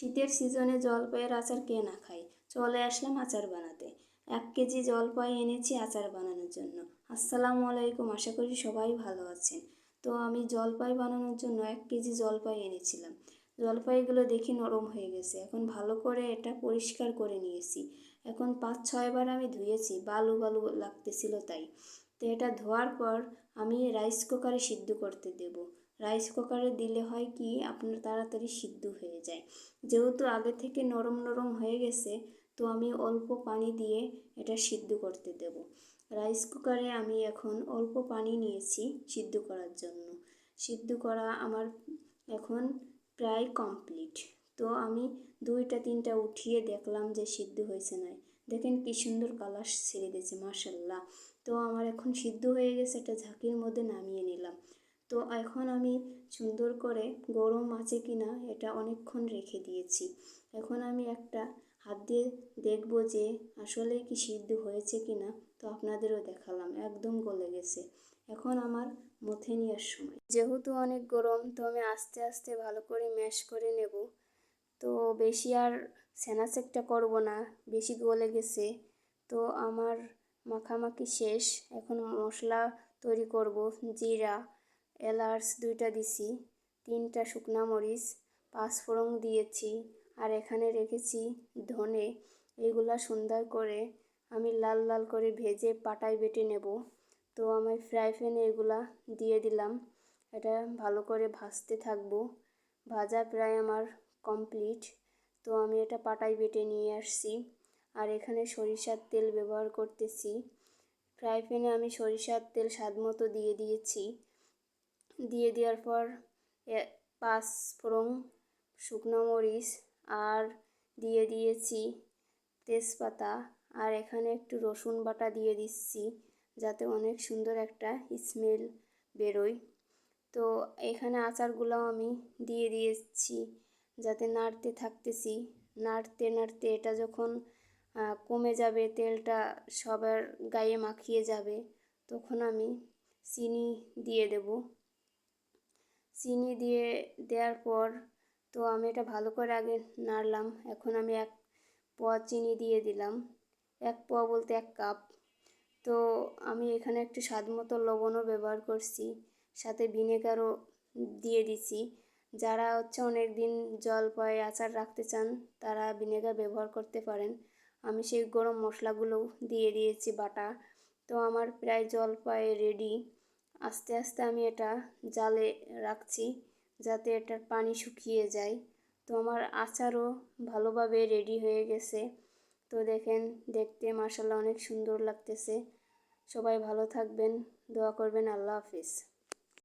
শীতের সিজনে জলপাইয়ের আচার কে না খায়? চলে আসলাম আচার বানাতে। এক কেজি জলপাই এনেছি আচার বানানোর জন্য। আসসালামু আলাইকুম, আশা করি সবাই ভালো আছেন। তো আমি জলপাই বানানোর জন্য এক কেজি জলপাই এনেছিলাম। জলপাইগুলো দেখি নরম হয়ে গেছে। এখন ভালো করে এটা পরিষ্কার করে নিয়েছি। এখন পাঁচ ছয়বার আমি ধুয়েছি। বালু বালু লাগতেছিল তাই। তো এটা ধোয়ার পর আমি রাইস কুকারে সিদ্ধ করতে দেব। রাইস কুকারে দিলে হয় কি, আপনার তাড়াতাড়ি সিদ্ধ হয়ে যায়। যেহেতু আগে থেকে নরম নরম হয়ে গেছে, তো আমি অল্প পানি দিয়ে এটা সিদ্ধ করতে দেব। রাইস কুকারে আমি এখন অল্প পানি নিয়েছি সিদ্ধ করার জন্য। সিদ্ধ করা আমার এখন প্রায় কমপ্লিট তো আমি দুইটা তিনটা উঠিয়ে দেখলাম যে সিদ্ধ হয়েছে না দেখেন কি সুন্দর কালার ছেড়ে দিয়েছে মার্শাল্লাহ তো আমার এখন সিদ্ধ হয়ে গেছে, একটা ঝাঁকির মধ্যে নামিয়ে নিলাম। তো এখন আমি সুন্দর করে গরম আছে কি না এটা অনেকক্ষণ রেখে দিয়েছি। এখন আমি একটা হাত দিয়ে দেখব যে আসলে কি সিদ্ধ হয়েছে কি না তো আপনাদেরও দেখালাম, একদম গলে গেছে। এখন আমার মথে নেওয়ার সময়। যেহেতু অনেক গরম, তো আমি আস্তে আস্তে ভালো করে ম্যাশ করে নেব। তো বেশি আর সেনাসেকটা করব না, বেশি গলে গেছে। তো আমার মাখামাখি শেষ, এখন মশলা তৈরি করব, জিরা এলাচ দুইটা দিছি, তিনটা শুকনা মরিচ পাঁচফোড়ন দিয়েছি আর এখানে রেখেছি ধনে। এগুলা সুন্দর করে আমি লাল লাল করে ভেজে পাটায় বেটে নেব। তো আমি ফ্রাই প্যানে এগুলা দিয়ে দিলাম। এটা ভালো করে ভাজতে থাকব। ভাজা প্রায় আমার কমপ্লিট। তো আমি এটা পাটায় বেটে নিয়ে আসছি। আর এখানে সরিষার তেল ব্যবহার করতেছি। ফ্রাই প্যানে আমি সরিষার তেল স্বাদ মতো দিয়ে দিয়েছি। দিয়ে দেওয়ার পর পাঁচ ফোড়ন শুকনো মরিচ আর দিয়ে দিয়েছি তেজপাতা। আর এখানে একটু রসুন বাটা দিয়ে দিচ্ছি যাতে অনেক সুন্দর একটা স্মেল বেরোয়। তো এখানে আচারগুলো আমি দিয়ে দিয়েছি যাতে নাড়তে থাকতেছি। নাড়তে নাড়তে এটা যখন কমে যাবে, তেলটা সবার গায়ে মাখিয়ে যাবে, তখন আমি চিনি দিয়ে দেব। চিনি দিয়ে দেওয়ার পর তো আমি এটা ভালো করে আগে নাড়লাম। এখন আমি এক পোয়া চিনি দিয়ে দিলাম। এক পোয়া বলতে এক কাপ। তো আমি এখানে একটু স্বাদ মতো লবণও ব্যবহার করছি। সাথে ভিনেগারও দিয়ে দিছি। যারা হচ্ছে অনেক দিন জলপাই আচার রাখতে চান, তারা ভিনেগার ব্যবহার করতে পারেন। আমি সেই গরম মশলাগুলোও দিয়ে দিয়েছি বাটা। তো আমার প্রায় জলপাই রেডি আস্তে আস্তে আমি এটা জালে রাখছি যাতে এটার পানি শুকিয়ে যায়। তো আমার আচারও ভালোভাবে রেডি হয়ে গেছে। তো দেখেন, দেখতে মাসাল্লাহ অনেক সুন্দর লাগতেছে। সবাই ভালো থাকবেন, দোয়া করবেন, আল্লাহ হাফিজ।